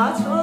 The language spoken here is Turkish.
ağaç var.